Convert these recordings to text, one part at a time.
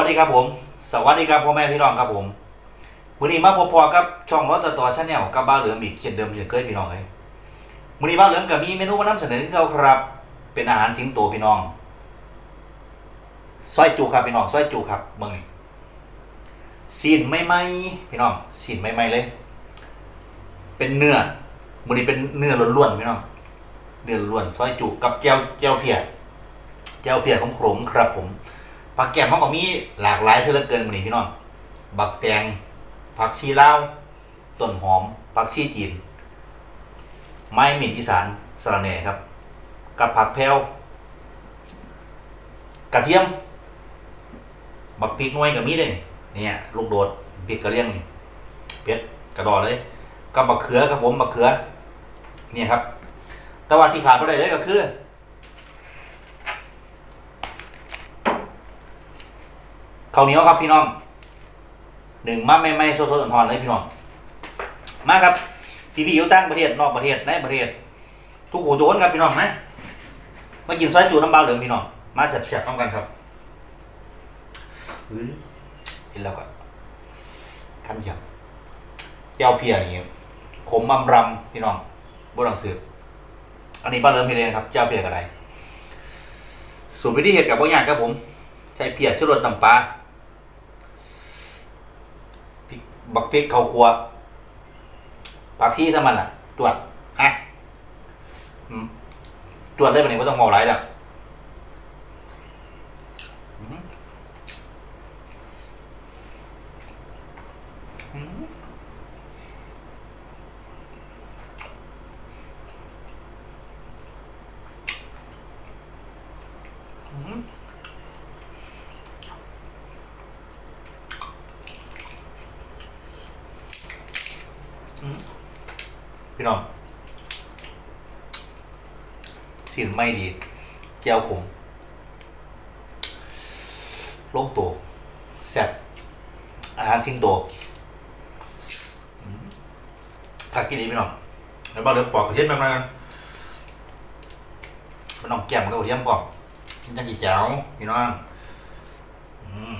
ัสวัสดีครับผม สวัสดีครับพ่อแม่พี่น้องครับผมวันนี้มาพบๆกับช่องรถต่อต่อชาแนลกับบ้าเหลือมอีกเช่นเดิมเช่นเคยพี่น้องเลยวันนี้บ้าเหลือมกับมีเมนูมานำเสนอที่เราครับ เป็นอาหารสิงโตพี่น้องซอยจูครับพี่น้องซอยจูครับเมืองนี้ซีนไม่ไหมพี่น้องซีนไม่ไหมเลย เป็นเนื้อวันนี้เป็นเนื้อล้วนๆพี่น้องเนื้อล้วนซอยจูกับแจวแจวเพียแจวเพียของผมครับผม ผักแกมเขาก็มีหลากหลายเช่นเหลือเกินมื้อนี้พี่น้องบักแตงผักชีลาวต้นหอมผักชีจีน ไม้หมิ่นอีสานสะระแหน่ครับ กับผักแพรวกระเทียม บักพริกน่วยก็มีเด้นี่เนี่ยลูกโดดพริกกระเลียงนี่เผ็ดกระดอเลยกับบักเขือครับผมบักเขือนี่ยครับ แต่ว่าที่ขาดไม่ได้เลยก็คือาวเหนียวครับพี่น้องหนึ่งมาไม่ไม่ๆสดๆอ่อนๆเลยพี่น้อง มาครับพี่พี่อยู่ต่างประเทศนอกประเทศในประเทศ ทุกหูทุกคนครับพี่น้องนะมากินซอยจูน้ำเบาเหลืองพี่น้องมาแซ่บๆต้องกันครับอื้อเห็นแล้วก็ขั้นจับแก้วเพียนี่ขมมำรำพี่น้องบนหนังสืออันนี้บ้าเหลิมพี่เลยนครับ เจ้าเพียกับอะไรสูตรวิธีเห็ดกับพวกอย่างครับผม ใช้เพียชูรสน้ำปลาพริก บักพริกเขาครัวผักชีถ้ามันอะ ตรวจฮะตรวจเลยวันนี้ไม่ต้องมองไรแล้วอืมอืมอืม พี่น้องสิ่งไม่ดี แก้วขมลงตัวแซ่บอาหารทิ้งตัวคักกินดีพี่น้องแล้วมาเริ่มปอกกระเทียมมากันมันน้องแก้มกับกระเทียมปอกมันจะกี่แจ๋วพี่น้องอืม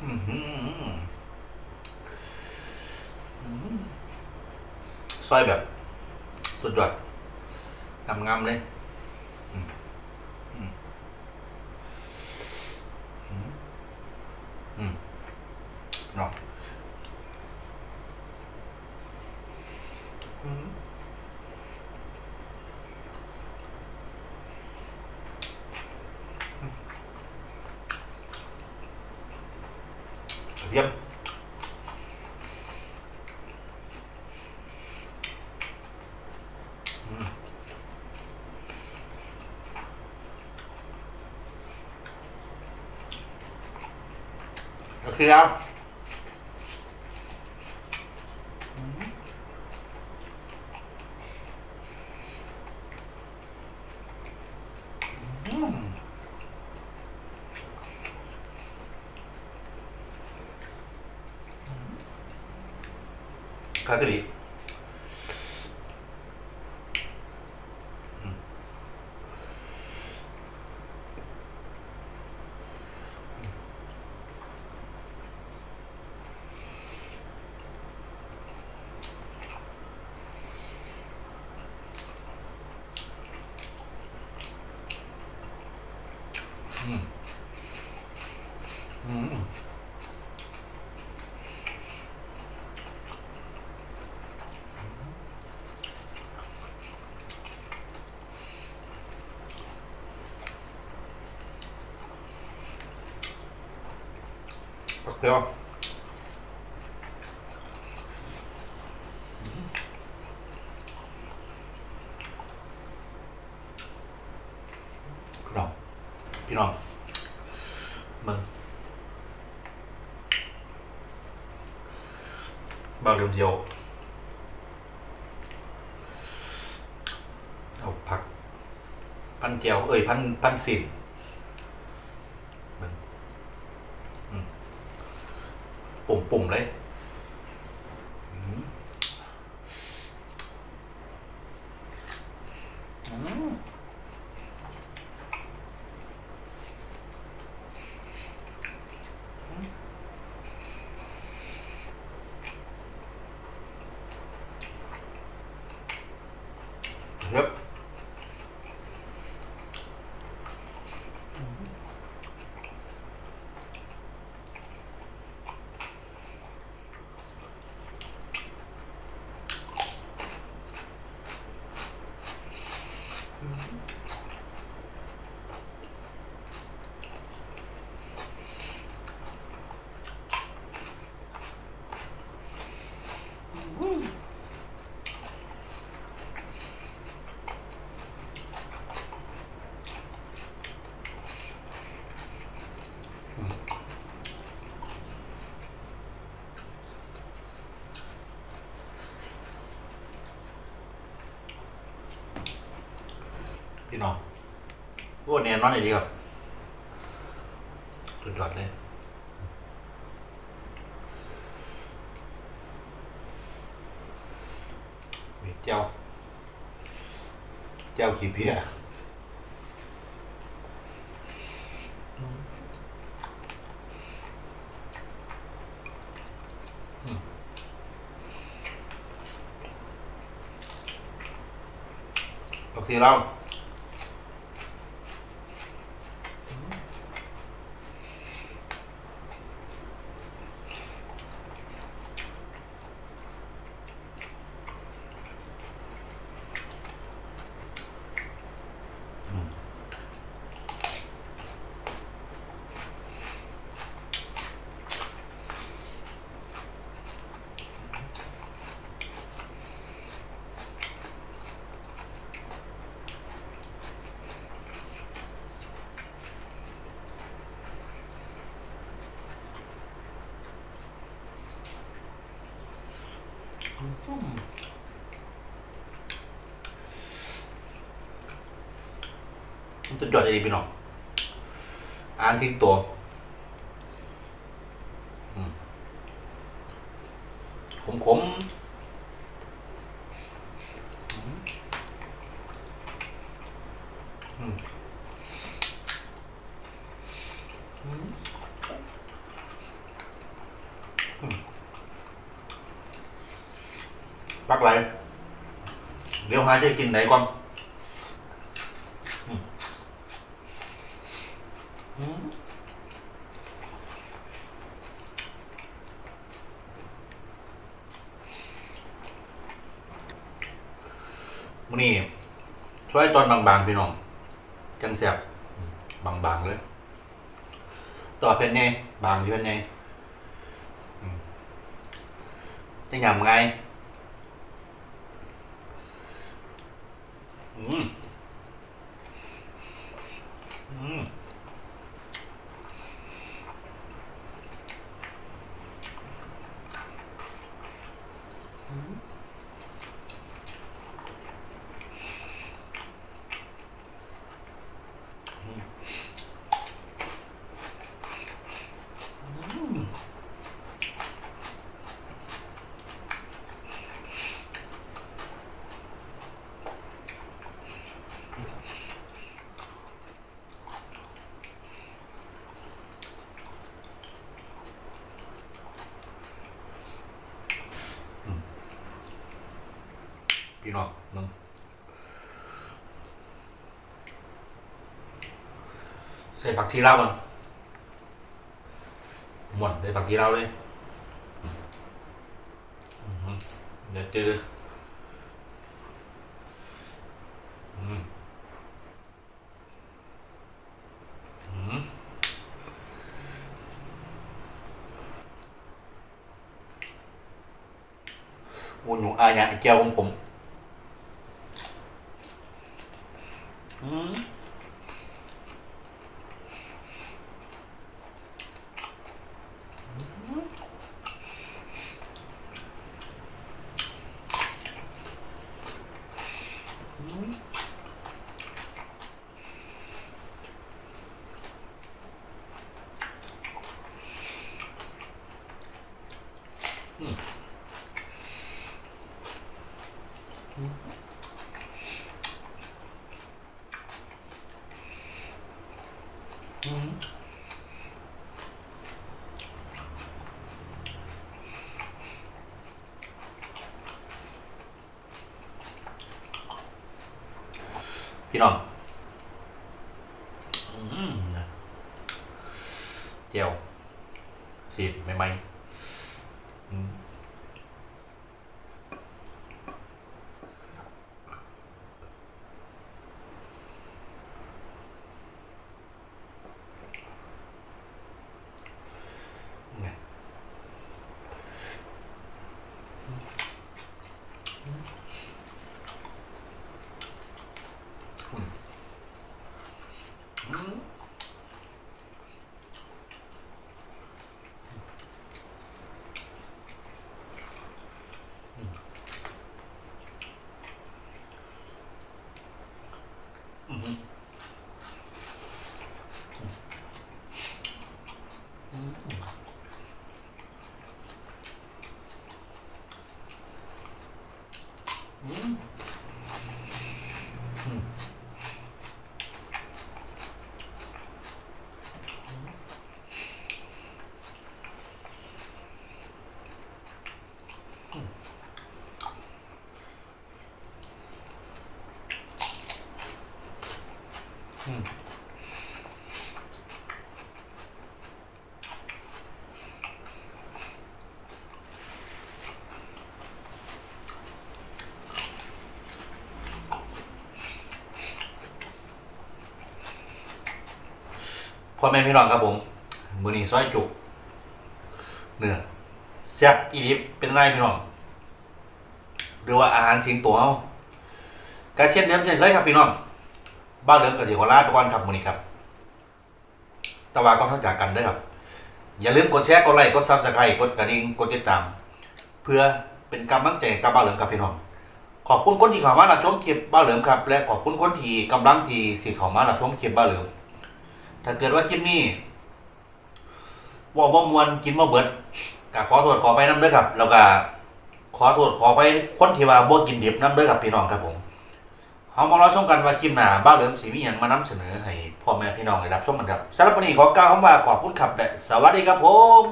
อื้อ หือซอยแบบสุดยอดงามๆเลยอืมอืมอืมอืมเนาะอืมเยี่ยม ก็ คือเอาอื มคากะลิอืมอืมเดี๋ยวพี่น้องพี่น้องมึงบางเดียวเดียวเอาผัก พันเจี ยวเอ้ยพันพันสินมึงปุ่มปุ่มเลย พี่น้องพวกเนี้ยนอนอย่างดีครับสุดยอดเลย เจ้า เจ้าขี้เพียอืมบางทีเรา มันจะยอดจะดีพี่น้องอ่านทิ้งตัวขมขมปักไหลเดี๋ยวหาจะกินไหนก่อน มื้อนี้ช่วยตอนบางๆพี่น้องจังแสบบางๆเลย ต่อเป็นไงบางที่เป็นไงจะยำไง พี่น้องมึงใส่ผักชีลาวมันหมดใส่ผักชีลาวเลยอือหือเดี๋ยวเจออืมอืมโอ้หนูอาเนี่ยไอ้แก้วของผม อืม พี่น้องเจียวสีดใหม่ๆ อื้อ พ่อแม่พี่น้องครับผม มือนี้ซอยจุกเนื้อแซ่บอีลิฟเป็นไรพี่น้องหรือว่าอาหารสิงตัวเอากระเช่นเดิมเช่นเคยครับพี่น้อง บ้านเหลิมกับเดียวลาไปก่อนครับมือนี้ครับตะวาก็ต้องจากกันด้วยครับ อย่าลืมกดแชร์กดไลค์กดซับสไครต์กดกระดิ่งกดติดตาม เพื่อเป็นกำลังใจกับบ้านเหลิมกับพี่น้องขอบคุณคนที่เข้ามารับชมคลิปบ้านเหลิมครับ และขอบคุณคนที่กำลังที่สิเข้ามารับชมคลิปบ้านเหลิมถ้าเกิดว่าคลิปนี้ว่าว่ามวนกินมาเบิดก็ขอโทษขอไปน้ำด้อครับ แล้วก็ขอโทษขอไปคนที่ว่าบ่กินดิบน้ำด้อครับพี่น้องครับผม เอามารอชมกันว่ากิมหนาบ้าเหลิมสีมีอย่างมานำเสนอให้พ่อแม่พี่น้องได้รับชมกันครับสำหรับวันนี้ขอกล่าวคำว่าขอบคุณครับและสวัสดีครับผม